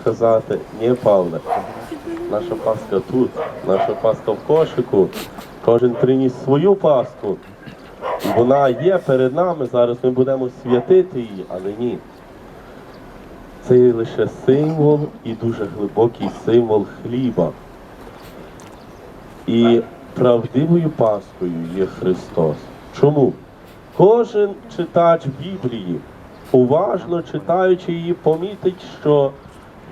сказати, ні, Павле, наша паска тут, наша паска в кошику, кожен приніс свою паску. Вона є перед нами, зараз ми будемо святити її, але ні. Це є лише символ і дуже глибокий символ хліба. І правдивою паскою є Христос. Чому? Кожен читач Біблії, уважно читаючи її, помітить, що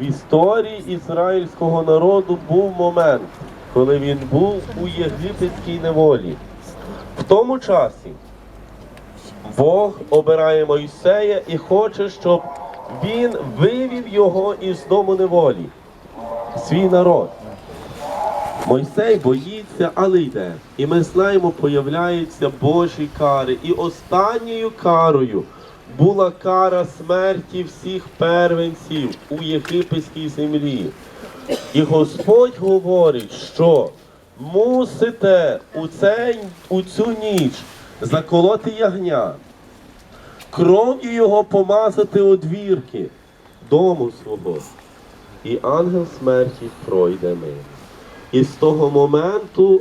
в історії ізраїльського народу був момент, коли він був у єгипетській неволі. В тому часі Бог обирає Мойсея і хоче, щоб він вивів його із дому неволі, свій народ. Мойсей боїться, але йде. І ми знаємо, появляються Божі кари. І останньою карою була кара смерті всіх первенців у єгипетській землі. І Господь говорить, що мусите у, цей, у цю ніч заколоти ягня, кров'ю його помазати одвірки дому свого. І ангел смерті пройде мимо. І з того моменту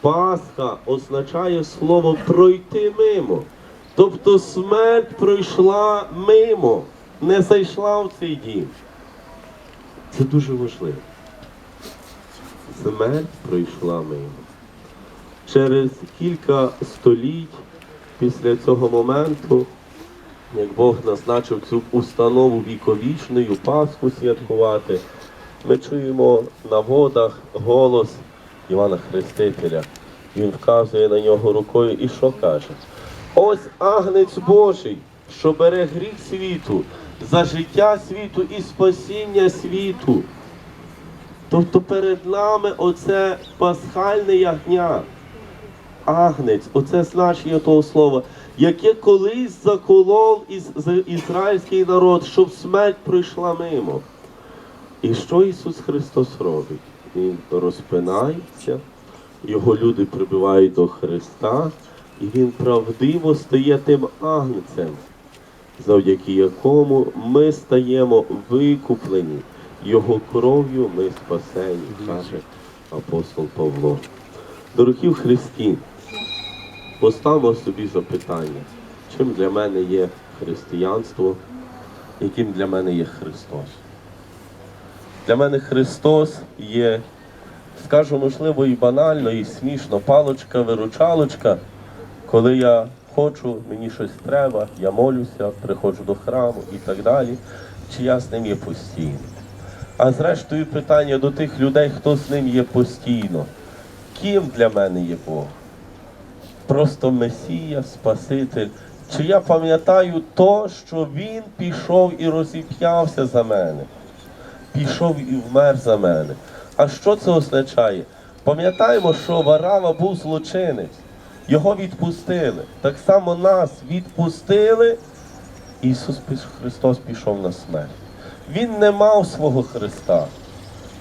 Пасха означає слово пройти мимо. Тобто смерть пройшла мимо, не зайшла в цей дім. Це дуже важливо. Смерть пройшла мимо. Через кілька століть після цього моменту, як Бог назначив цю установу віковічною Пасху святкувати, ми чуємо на водах голос Івана Хрестителя. Він вказує на нього рукою і що каже? Ось агнець Божий, що бере гріх світу, за життя світу і спасіння світу. Тобто перед нами оце пасхальне ягня. Агнець, оце значення того слова, яке колись заколов із, ізраїльський народ, щоб смерть пройшла мимо. І що Ісус Христос робить? Він розпинається, його люди прибивають до Христа, і Він правдиво стає тим агнцем, завдяки якому ми стаємо викуплені, Його кров'ю ми спасені, каже апостол Павло. Дорогі в Христі, поставимо собі запитання, чим для мене є християнство, яким для мене є Христос. Для мене Христос є, скажу, можливо, і банально, і смішно, палочка-виручалочка, коли я хочу, мені щось треба, я молюся, приходжу до храму і так далі, чи я з ним є постійно. А зрештою питання до тих людей, хто з ним є постійно. Ким для мене є Бог? Просто Месія, Спаситель. Чи я пам'ятаю то, що Він пішов і розіп'явся за мене? пішов і вмер за мене. А що це означає? Пам'ятаємо, що Варава був злочинець, його відпустили. Так само нас відпустили. Ісус Христос пішов на смерть. Він не мав свого Христа,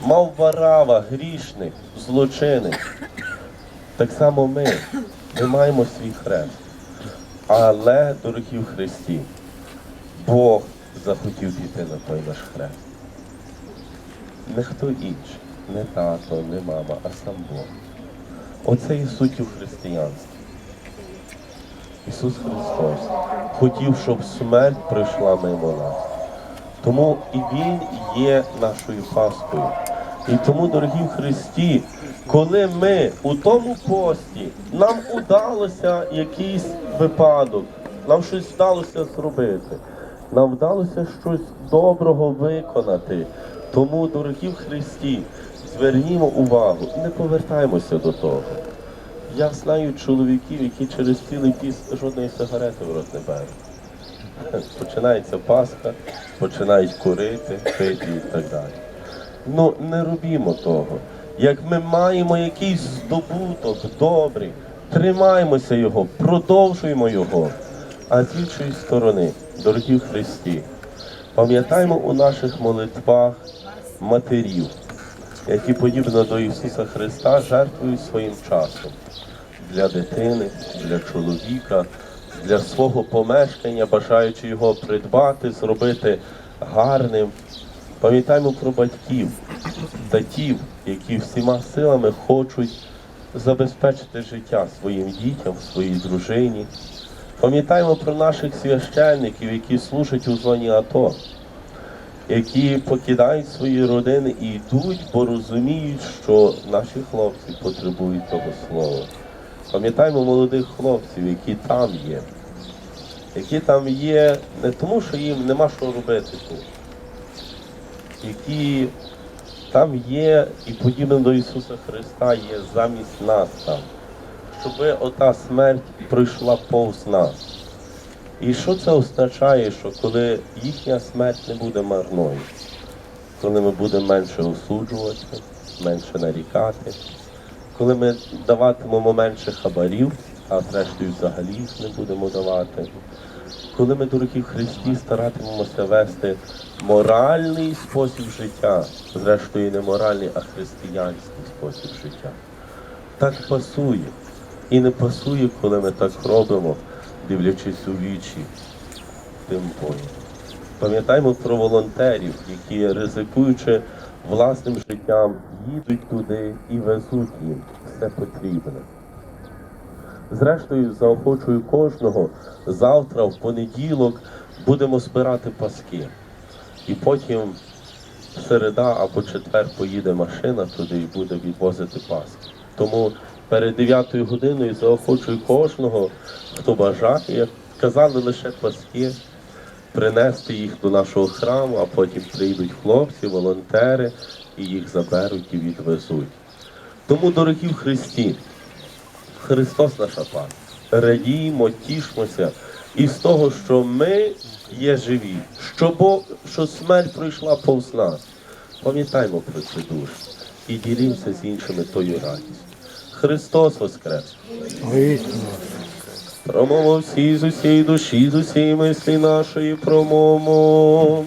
мав Варава, грішник, злочинець. Так само ми, ми маємо свій хрест. Але, дорогі в Христі, Бог захотів піти на той наш хрест. Не хто інший, не тато, не мама, а сам Бог. Оце є суттю християнства. Ісус Христос хотів, щоб смерть прийшла мимо нас. Тому і Він є нашою Паскою. І тому, дорогі Христі, коли ми у тому пості, нам удалося якийсь випадок, нам щось вдалося зробити, нам вдалося щось доброго виконати. Тому, дорогі Христі, звернімо увагу і не повертаємося до того. Я знаю чоловіків, які через цілий піст жодної сигарети в рот не беруть. Починається Пасха, починають курити, пити і так далі. Ну не робімо того. Як ми маємо якийсь здобуток добрий, тримаємося його, продовжуємо його. А з іншої сторони, дорогі Христі, пам'ятаємо у наших молитвах матерів, які подібно до Ісуса Христа жертвують своїм часом для дитини, для чоловіка, для свого помешкання, бажаючи його придбати, зробити гарним, Пам'ятаємо про батьків, татів, які всіма силами хочуть забезпечити життя своїм дітям, своїй дружині. Пам'ятаємо про наших священників, які служать у зоні АТО, які покидають свої родини і йдуть, бо розуміють, що наші хлопці потребують того слова. Пам'ятаємо молодих хлопців, які там є, які там є не тому, що їм нема що робити тут, які там є і подібно до Ісуса Христа є замість нас там, щоб ота смерть пройшла повз нас. І що це означає, що коли їхня смерть не буде марною, коли ми будемо менше осуджувати, менше нарікати, коли ми даватимемо менше хабарів, а зрештою взагалі їх не будемо давати, коли ми, дорогі в Христі, старатимемося вести моральний спосіб життя, зрештою не моральний, а християнський спосіб життя. Так пасує. І не пасує, коли ми так робимо, дивлячись у вічі тим воїнам. Пам'ятаємо про волонтерів, які, ризикуючи власним життям, їдуть туди і везуть їм все потрібне. Зрештою, заохочую кожного завтра, в понеділок, будемо збирати паски. І потім середа або четвер поїде машина туди і буде відвозити паски. Тому перед 9 годиною заохочую кожного, хто бажає, як казали лише паски, принести їх до нашого храму, а потім прийдуть хлопці, волонтери і їх заберуть і відвезуть. Тому, дорогі в Христі, Христос наша пан. Радіємо, тішмося із того, що ми є живі, що Бог, що смерть пройшла повз нас. Пам'ятаймо про це дуже і ділімося з іншими тою радістю. Христос Воскрес! Промово всі з усієї душі, з усієї мислі нашої промомо.